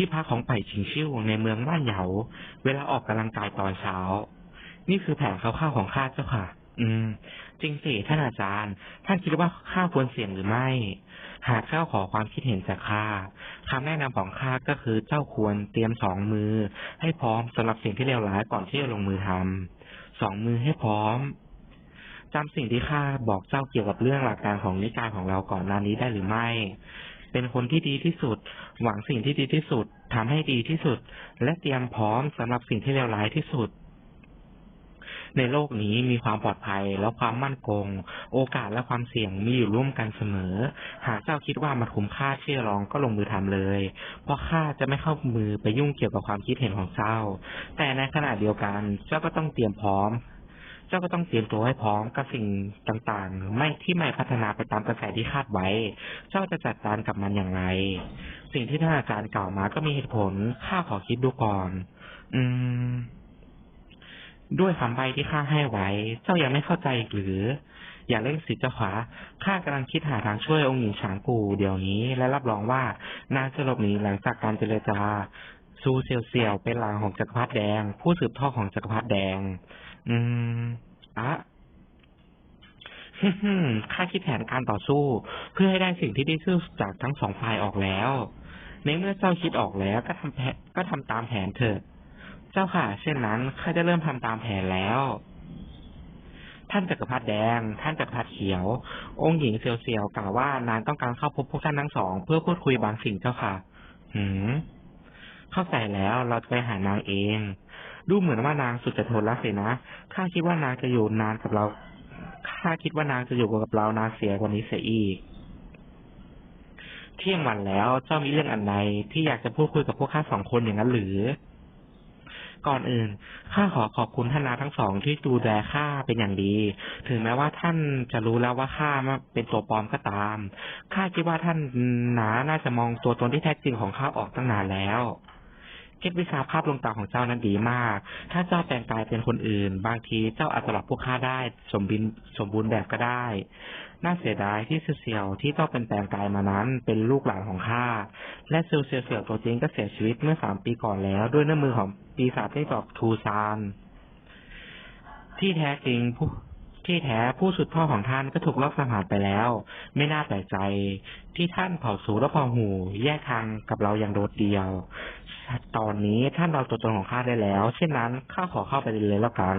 ที่พักของไปชิงชิ่วในเมืองบ้านเหยา เวลาออกกำลังกายตอนเช้า นี่คือแผนคร่าวๆของข้าเจ้าค่ะ อืม จริงสิท่านอาจารย์ ท่านคิดว่าข้าควรเสี่ยงหรือไม่ หากเจ้าขอความคิดเห็นจากข้าคำแนะนำของข้าก็คือเจ้าควรเตรียมสองมือ ให้พร้อมสำหรับสิ่งที่เลวร้ายก่อนที่จะลงมือทำสองมือให้พร้อมจำสิ่งที่ข้าบอกเจ้าเกี่ยวกับเรื่องหลักการของนิกายของเราก่อนหน้านี้ได้หรือไม่ เป็นคนที่ดีที่สุด หวังสิ่งที่ดีที่สุดทำให้ดีที่สุด และเตรียมพร้อมสำหรับสิ่งที่เลวร้ายที่สุด ในโลกนี้มีความปลอดภัยและความมั่นคง โอกาสและความเสี่ยงมีอยู่ร่วมกันเสมอ หากเจ้าคิดว่ามันคุ้มค่าที่จะลองก็ลงมือทำเลย เพราะข้าจะไม่เข้ามือไปยุ่งเกี่ยวกับความคิดเห็นของเจ้า แต่ในขณะเดียวกันเจ้าก็ต้องเตรียมพร้อม เจ้าก็ต้องเตรียมตัวให้พร้อมกับสิ่งต่างๆ ไม่ที่ไม่พัฒนาไปตามกระแสที่คาดไว้ เจ้าจะจัดการกับมันอย่างไร สิ่งที่ท่านอาจารย์กล่าวมาก็มีเหตุผล ข้าขอคิดดูก่อน อืม ด้วยคำใบที่ข้าให้ไว้ เจ้ายังไม่เข้าใจอีกหรือ อย่าเร่งสิเจ้าขวาข้ากำลังคิดหาทางช่วยองค์หญิงฉางกูเดี๋ยวนี้ และรับรองว่านางจะหลบหนีหลังจากการเจรจาซูเซียวเซียวเป็นหลานของจักรพรรดิแดง ผู้สืบทอดของจักรพรรดิแดง อืมอะฮึ่มข้าคิดแผนการต่อสู้ เพื่อให้ได้สิ่งที่ไดีที่สุดจากทั้งสองฝ่ายออกแล้ว ในเมื่อเจ้าคิดออกแล้วก็ทำแผนก็ทำตามแผนเถิด เจ้าค่ะ เช่นนั้นข้าจะเริ่มทำตามแผนแล้วท่านจักรพรรดิแดง ท่านจักรพรรดิเขียว องค์หญิงเซียวๆกล่าวว่านางต้องการเข้าพบพวกท่านทั้งสอง เพื่อพูดคุยบางสิ่งเจ้าค่ะ หืม เข้าใจแล้วเราจะไปหานางเอง ดูเหมือนว่านางสุดจะทนแล้วสินะ ข้าคิดว่านางจะอยู่นานกับเรา ข้าคิดว่านางจะอยู่กับเรานานเสียกว่านี้เสียอีก เที่ยงวันแล้ว เจ้ามีเรื่องอันใดที่อยากจะพูดคุยกับพวกข้าสองคนอย่างนั้นหรือ ก่อนอื่น ข้าขอขอบคุณท่านนาทั้งสองที่ดูแลข้าเป็นอย่างดี ถึงแม้ว่าท่านจะรู้แล้วว่าข้าเป็นตัวปลอมก็ตาม ข้าคิดว่าท่านนาน่าจะมองตัวตนที่แท้จริงของข้าออกตั้งนานแล้ว เก็บวิชาภาพลวงตาของเจ้านั้นดีมาก ถ้าเจ้าแปลงกายเป็นคนอื่น บางทีเจ้าอาจจะหลอกพวกข้าได้ สมบินสมบูรณ์แบบก็ได้ น่าเสียดายที่เซียวที่ต้องเป็นแปลงกายมานั้น เป็นลูกหลานของข้า และเซียวเซียวตัวจริงก็เสียชีวิตเมื่อสามปีก่อนแล้ว ด้วยน้ำมือของปีศาจที่ตอกทูซาน ที่แท้จริงผู้ ที่แท้ผู้สุดพ่อของท่านก็ถูกลอบสังหารไปแล้ว ไม่น่าแปลกใจ ที่ท่านเผาสูและเผาหู แยกทางกับเราอย่างโดดเดี่ยว ตอนนี้ท่านเราตัวตนของข้าได้แล้ว เช่นนั้นข้าขอเข้าไปเลยแล้วกัน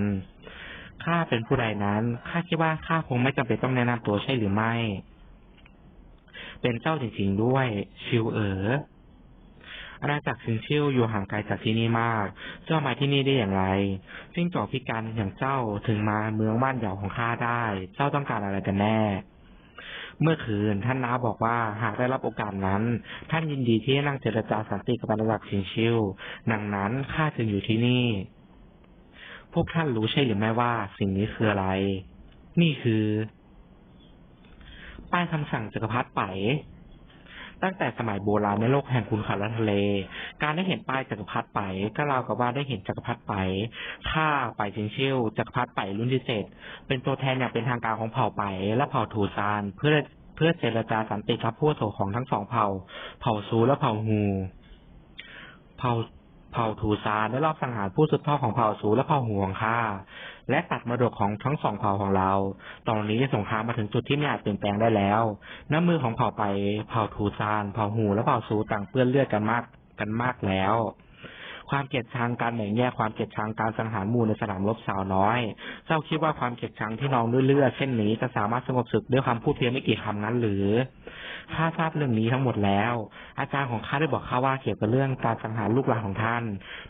ข้าเป็นผู้ใดนั้นข้าคิดว่าข้าคงไม่จำเป็นต้องแนะนำตัวใช่หรือไม่ เป็นเจ้าจริงๆด้วย ชิวเอ๋อ อาณาจักรซินชิวอยู่ห่างไกลจากที่นี่มาก เจ้ามาที่นี่ได้อย่างไรจิ้งจอกพิการอย่างเจ้าถึงมาเมืองบ้านเหยาของข้าได้ เจ้าต้องการอะไรกันแน่ เมื่อคืนท่านน้าบอกว่าหากได้รับโอกาสนั้น ท่านยินดีที่จะนั่งเจรจาสันติกับอาณาจักรซินชิวดังนั้นข้าจึงอยู่ที่นี่ พวกท่านรู้ใช่หรือไม่ว่า สิ่งนี้คืออะไร นี่คือป้ายคำสั่งจักรพรรดิไป ตั้งแต่สมัยโบราณในโลกแห่งคุณเขาและทะเล การได้เห็นป้ายจักรพรรดิไปก็ราวกับว่าได้เห็นจักรพรรดิไปข้าไปจิงชิวจักรพรรดิไปรุ่นที่เจ็ดเป็นตัวแทนอย่างเป็นทางการของเผ่าไป และเผ่าถูซานเพื่อเพื่อเจรจาสันติกับผู้โถของทั้งสองเผ่า เผ่าซูและเผ่าฮูเผ่าเผ่าทูซานได้รอบสังหารผู้สืบทอดของเผ่าซูและเผ่าฮูของข้า และตัดมรดกของทั้งสองเผ่าของเรา ตอนนี้สงครามมาถึงจุดที่ไม่อาจเปลี่ยนแปลงได้แล้ว น้ำมือของเผ่าไป เผ่าทูซาน เผ่าหู และเผ่าซูต่างเปื้อนเลือดกันมากกันมากแล้ว ความเกลียดชังการแบ่งแยกความเกลียดชังการสังหารหมู่ในสนามรบสาวน้อย เจ้าคิดว่าความเกลียดชังที่นองด้วยเลือดเช่นนี้จะสามารถสงบศึกด้วยคำพูดเพียงไม่กี่คำนั้นหรือข้าทราบเรื่องนี้ทั้งหมดแล้ว อาจารย์ของข้าได้บอกข้าว่าเกี่ยวกับเรื่องการสังหารลูกหลานของท่าน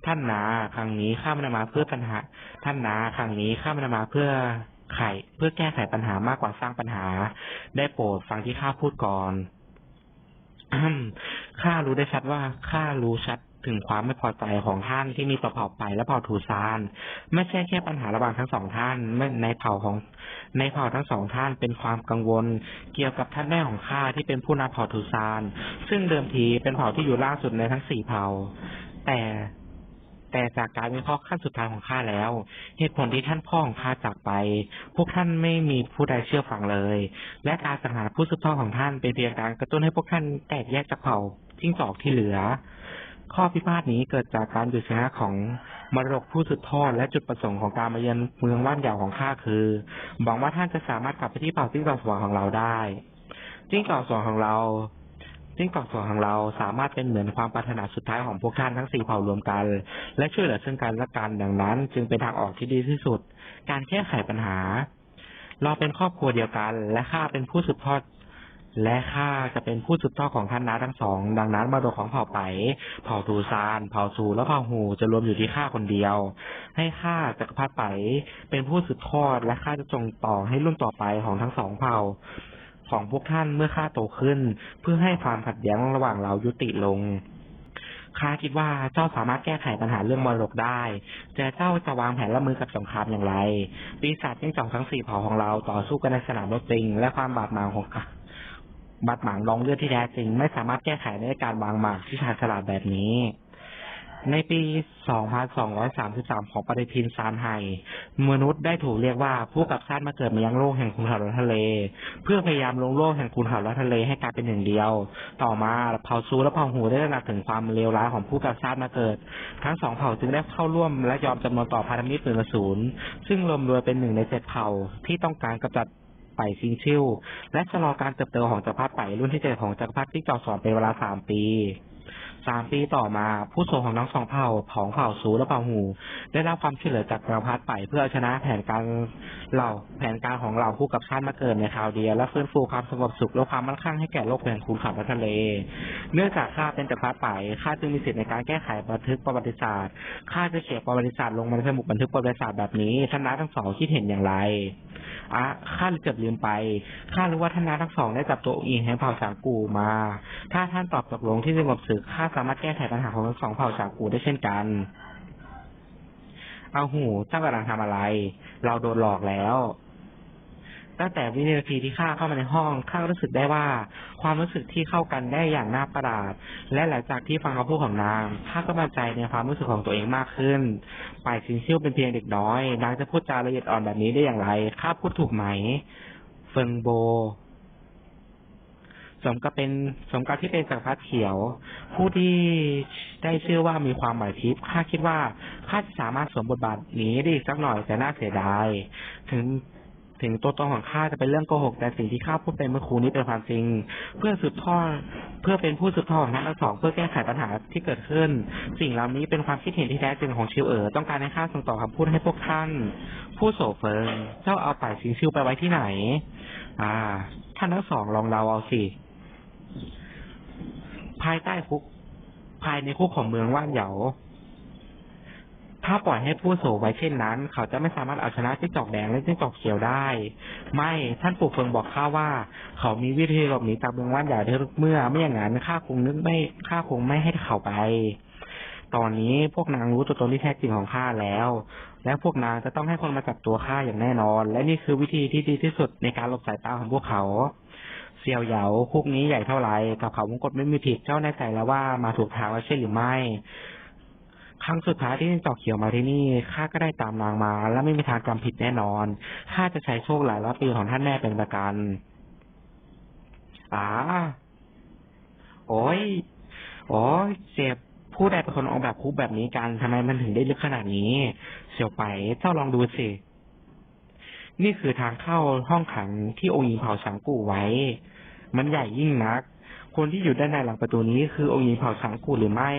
ท่านนาครั้งนี้ข้าม่ได้มาเพื่อปัญหา ท่านนาครั้งนี้ข้าม่ได้มาเพื่อไขเพื่อแก้ไขปัญหามากกว่าสร้างปัญหา ได้โปรดฟังที่ข้าพูดก่อนข้ารู้ได้ชัดว่าข้ารู้ชัด ถึงความไม่พอใจของท่านที่มีต่อเผ่าไปและเผ่าทูซาน ไม่ใช่แค่ปัญหาระหว่างทั้งสองท่านในเผ่าของ ในเผ่าทั้งสองท่านเป็นความกังวล เกี่ยวกับท่านแม่ของข้าที่เป็นผู้นำเผ่าทูซาน ซึ่งเดิมทีเป็นเผ่าที่อยู่ล่าสุดในทั้งสี่เผ่า แต่แต่จากการวิเคราะห์ขั้นสุดท้ายของข้าแล้ว เหตุผลที่ท่านพ่อของข้าจากไป พวกท่านไม่มีผู้ใดเชื่อฟังเลย และการสังหารผู้สืบทอดของท่านเป็นเพียงการกระตุ้นให้พวกท่านแตกแยกจากเผ่าจิ้งจอกที่เหลือ ข้อพิพาทนี้เกิดจากการหยุดชะงักของมรดกผู้สืบทอดและจุดประสงค์ของการมาเยือนเมืองว่านเหยาของข้าคือหวังว่าท่านจะสามารถกลับไปที่เผ่าจิ้งจอกสวรรค์ของเราได้จิ้งจอกสวรรค์ของเราจิ้งจอกสวรรค์ของเราสามารถเป็นเหมือนความปรารถนาสุดท้ายของพวกท่านทั้งสี่เผ่ารวมกัน และช่วยเหลือซึ่งกันและกันดังนั้น จึงเป็นทางออกที่ดีที่สุด การแก้ไขปัญหา เราเป็นครอบครัวเดียวกัน และข้าเป็นผู้สืบทอด และข้าจะเป็นผู้สืบทอดของท่านนาทั้งสอง ดังนั้นมรดกของเผ่าไป เผ่าตูซาน เผ่าซูและเผ่าฮูจะรวมอยู่ที่ข้าคนเดียว ให้ข้าจักรพรรดิไป เป็นผู้สืบทอด และข้าจะจงต่อให้รุ่นต่อไปของทั้งสองเผ่า ของพวกท่านเมื่อข้าโตขึ้น เพื่อให้ความขัดแย้งระหว่างเรายุติลงข้าคิดว่าเจ้าสามารถแก้ไขปัญหาเรื่องมรดกได้ แต่เจ้าจะวางแผนรับมือกับสงครามอย่างไร ปีศาจจิ้งจอกทั้งสี่เผ่าของเราต่อสู้กันในสนามรบจริง และความบาดหมางของข้า บาดหมางรองเลือดที่แท้จริง ไม่สามารถแก้ไขได้การวางหมากที่ชาญฉลาดแบบนี้ ในปี 2233 ของปฏิทินซานไฮมนุษย์ได้ถูกเรียกว่าผู้กับชาติมาเกิดมายังโลกแห่งคุณเขาและทะเล เพื่อพยายามลงโลกแห่งคุณเขาและทะเลให้กลายเป็นหนึ่งเดียว ต่อมาเผ่าซูและเผ่าหูได้ตระหนักถึงความเลวร้ายของผู้กับชาติมาเกิด ทั้งสองเผ่าจึงได้เข้าร่วมและยอมจำนนต่อพันธมิตรหนึ่งศูนย์ซึ่งรวมรวมเป็นหนึ่งในเจ็ดเผ่าที่ต้องการกำจัด ไปซิงชิวและชะลอการเติบโตของจักรพรรดิไปรุ่นที่เจ็ดของจักรพรรดิที่จอสอนเป็นเวลาสามปี สามปีต่อมา ผู้ทรงของทั้งสองเผ่าของเผ่าซูและเผ่าหู ได้รับความช่วยเหลือจากจักรพรรดิไปเพื่อชนะแผนการเหล่าแผนการของเหล่าผู้กับชาติมาเกิดในคราวเดียวและฟื้นฟูความสงบสุขและความมั่นคงให้แก่โลกแห่งคุณเขาและทะเล เนื่องจากข้าเป็นจักรพรรดิไปข้าจึงมีสิทธิ์ในการแก้ไขบันทึกประวัติศาสตร์ข้าจะเขียนประวัติศาสตร์ลงในสมุดบันทึกประวัติศาสตร์แบบนี้ท่านน้าทั้งสองคิดเห็นอย่างไรอะข้าเกือบลืมไปข้ารู้ว่าท่านน้าทั้งสองได้จับตัวองค์อิงแห่งเผ่าสางกูมา ถ้าท่านตอบตกลงที่สงบศึกข้าสามารถแก้ไขปัญหาของทั้งสองเผ่าสางกูได้เช่นกัน เอาหูเจ้ากำลังทำอะไร เราโดนหลอกแล้ว ตั้งแต่วินาทีที่ข้าเข้ามาในห้องข้ารู้สึกได้ว่า ความรู้สึกที่เข้ากันได้อย่างน่าประหลาด และหลังจากที่ฟังคำพูดของนางข้าก็มั่นใจในความรู้สึกของตัวเองมากขึ้นป่ายซินซิ่วเป็นเพียงเด็กน้อย นางจะพูดจาละเอียดอ่อนแบบนี้ได้อย่างไรข้าพูดถูกไหม เฟิงโบ สมกับเป็นสมกับที่เป็นจักรพรรดิเขียว ผู้ที่ได้ชื่อว่ามีความไหวพริบข้าคิดว่าข้าจะสามารถสวมบทบาทนี้ได้อีกสักหน่อยแต่น่าเสียดาย ถึงถึงตัวตนของข้าจะเป็นเรื่องโกหกแต่สิ่งที่ข้าพูดไปเมื่อครูนี้เป็นความจริง เพื่อสืบทอดเพื่อเป็นผู้สืบทอดของท่านทั้งสองเพื่อแก้ไขปัญหาที่เกิดขึ้น สิ่งเหล่านี้เป็นความคิดเห็นที่แท้จริงของชิวเอ๋อต้องการให้ข้าส่งต่อคำพูดให้พวกท่าน ผู้โสเฟิงเจ้าเอาป่ายซิงชิวไปไว้ที่ไหน อ่า ท่านทั้งสองลองเดาเอาสิ ภายใต้คุก ภายในคุกของเมืองว่านเหยาถ้าปล่อยให้ผู้โสไว้เช่นนั้น เขาจะไม่สามารถเอาชนะจิ้งจอกแดงและจิ้งจอกเขียวได้ ไม่ท่านปู่เฟิงบอกข้าว่า เขามีวิธีหลบหนีจากเมืองว่านเหยาได้ทุกเมื่อ ไม่อย่างนั้นข้าคงนึกไม่ข้าคงไม่ให้เขาไป ตอนนี้พวกนางรู้ตัวตนที่แท้จริงของข้าแล้ว และพวกนางจะต้องให้คนมาจับตัวข้าอย่างแน่นอน และนี่คือวิธีที่ดีที่สุดในการหลบสายตาของพวกเขาเซียวเหยาคุกนี้ใหญ่เท่าไหร่กับเขาวงกตไม่มีผิดเจ้าแน่ใจแล้วว่ามาถูกทางแล้วใช่หรือไม่ ครั้งสุดท้ายที่จิ้งจอกเขียวมาที่นี่ข้าก็ได้ตามนางมา และไม่มีทางจำผิดแน่นอนข้าจะใช้โชคหลายร้อยปีของท่านแม่เป็นประกันอ่าโอ้ยโอ้ยเจ็บ ผู้ใดเป็นคนออกแบบคุกแบบนี้กันทำไมมันถึงได้ลึกขนาดนี้ เสียวไปเจ้าลองดูสิ นี่คือทางเข้าห้องขังที่องค์หญิงเผ่าสังกูไว้ มันใหญ่ยิ่งนัก คนที่อยู่ด้านในหลังประตูนี้คือองค์หญิงเผ่าสังกูหรือไม่